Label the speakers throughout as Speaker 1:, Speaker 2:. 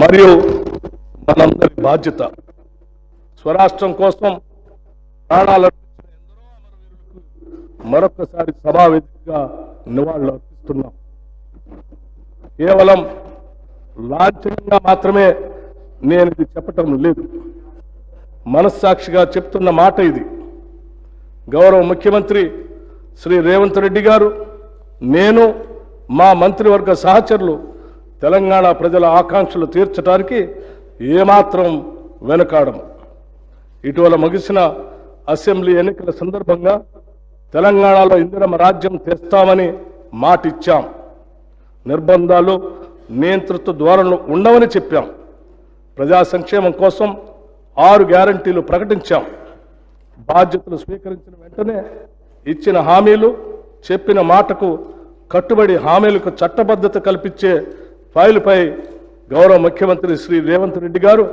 Speaker 1: మరియు మనందరి బాధ్యత. స్వరాష్ట్రం కోసం ప్రాణాలు మరొకసారి సభావేదికగా నివాళులు అర్పిస్తున్నాం. కేవలం లాంఛనంగా మాత్రమే నేను ఇది చెప్పటం లేదు. మనస్సాక్షిగా చెప్తున్న మాట ఇది. గౌరవ ముఖ్యమంత్రి శ్రీ రేవంత్ రెడ్డి గారు నేను మా మంత్రివర్గ సహచరులు తెలంగాణ ప్రజల ఆకాంక్షలు తీర్చడానికి ఏమాత్రం వెనుకాడం ఇటీవల ముగిసిన అసెంబ్లీ ఎన్నికల సందర్భంగా తెలంగాణలో ఇందిరమ రాజ్యం తెస్తామని మాటిచ్చాం. నిర్బంధాలు నియంతృత్వ ధోరణులు ఉండవని చెప్పాం. ప్రజా సంక్షేమం కోసం ఆరు గ్యారంటీలు ప్రకటించాం. బాధ్యతలు స్వీకరించిన వెంటనే ఇచ్చిన హామీలు చెప్పిన మాటకు కట్టుబడి హామీలకు చట్టబద్ధత కల్పించే ఫైలుపై గౌరవ ముఖ్యమంత్రి శ్రీ రేవంత్ రెడ్డి గారు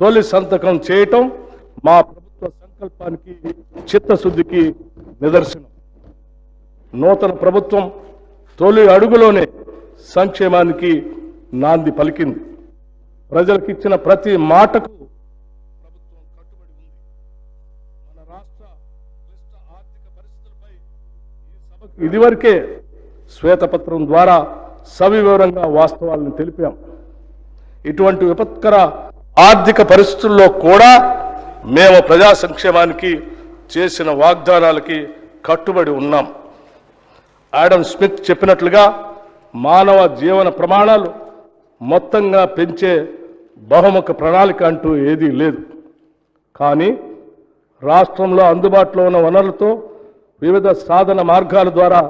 Speaker 1: తొలి సంతకం చేయటం మా ప్రభుత్వ సంకల్పానికి చిత్తశుద్ధికి నిదర్శనం. నూతన ప్రభుత్వం తొలి అడుగులోనే సంక్షేమానికి నాంది పలికింది. ప్రజలకు ఇచ్చిన ప్రతి మాటకు ప్రభుత్వం కట్టుబడి ఉంది. మన రాష్ట్ర పరిస్థితులపై ఈ సభకు ఇదివరకే శ్వేతపత్రం ద్వారా సవివరంగా వాస్తవాలను తెలిపాం. ఇటువంటి విపత్కర ఆర్థిక పరిస్థితుల్లో కూడా మేము ప్రజా సంక్షేమానికి చేసిన వాగ్దానాలకి కట్టుబడి ఉన్నాం. ఆడమ్ స్మిత్ చెప్పినట్లుగా మానవ జీవన ప్రమాణాలు మొత్తంగా పెంచే బహుముఖ ప్రణాళిక అంటూ ఏదీ లేదు. కానీ రాష్ట్రంలో అందుబాటులో ఉన్న వనరులతో వివిధ సాధన మార్గాల ద్వారా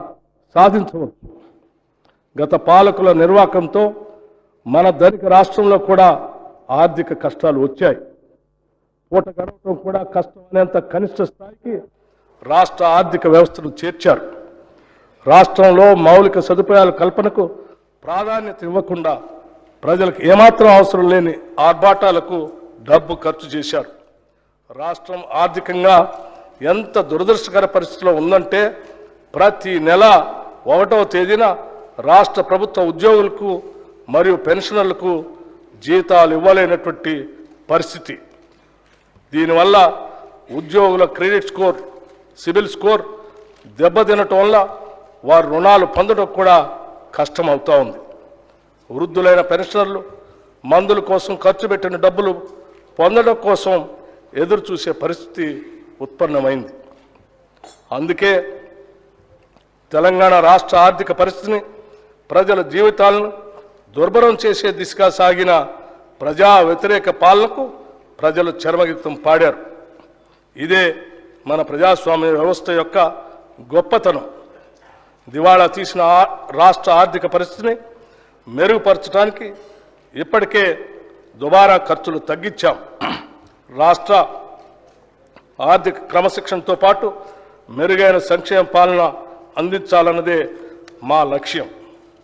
Speaker 1: సాధించవచ్చు. గత పాలకుల నిర్వాకంతో మన ధనిక రాష్ట్రంలో కూడా ఆర్థిక కష్టాలు వచ్చాయి. పూట గడవటం కూడా కష్టం అనేంత కనిష్ట స్థాయికి రాష్ట్ర ఆర్థిక వ్యవస్థను చేర్చారు. రాష్ట్రంలో మౌలిక సదుపాయాల కల్పనకు ప్రాధాన్యత ఇవ్వకుండా ప్రజలకు ఏమాత్రం అవసరం లేని ఆర్భాటాలకు డబ్బు ఖర్చు చేశారు. రాష్ట్రం ఆర్థికంగా ఎంత దురదృష్టకర పరిస్థితిలో ఉందంటే ప్రతి నెల ఒకటవ తేదీన రాష్ట్ర ప్రభుత్వ ఉద్యోగులకు మరియు పెన్షనర్లకు జీతాలు ఇవ్వలేనటువంటి పరిస్థితి. దీనివల్ల ఉద్యోగుల క్రెడిట్ స్కోర్ సిబిల్ స్కోర్ దెబ్బతినటం వల్ల వారు రుణాలు పొందడం కూడా కష్టం అవుతా ఉంది. వృద్ధులైన పెన్షనర్లు మందుల కోసం ఖర్చు పెట్టిన డబ్బులు పొందడం కోసం ఎదురు చూసే పరిస్థితి ఉత్పన్నమైంది. అందుకే తెలంగాణ రాష్ట్ర ఆర్థిక పరిస్థితిని ప్రజల జీవితాలను దుర్భరం చేసే దిశగా సాగిన ప్రజా వ్యతిరేక పాలనకు ప్రజలు చరమగీతం పాడారు. ఇదే మన ప్రజాస్వామ్య వ్యవస్థ యొక్క గొప్పతనం. దివాళా తీసిన రాష్ట్ర ఆర్థిక పరిస్థితిని మెరుగుపరచడానికి ఇప్పటికే దుబారా ఖర్చులు తగ్గించాం. రాష్ట్ర ఆర్థిక క్రమశిక్షణతో పాటు మెరుగైన సంక్షేమ పాలన అందించాలన్నదే మా లక్ష్యం.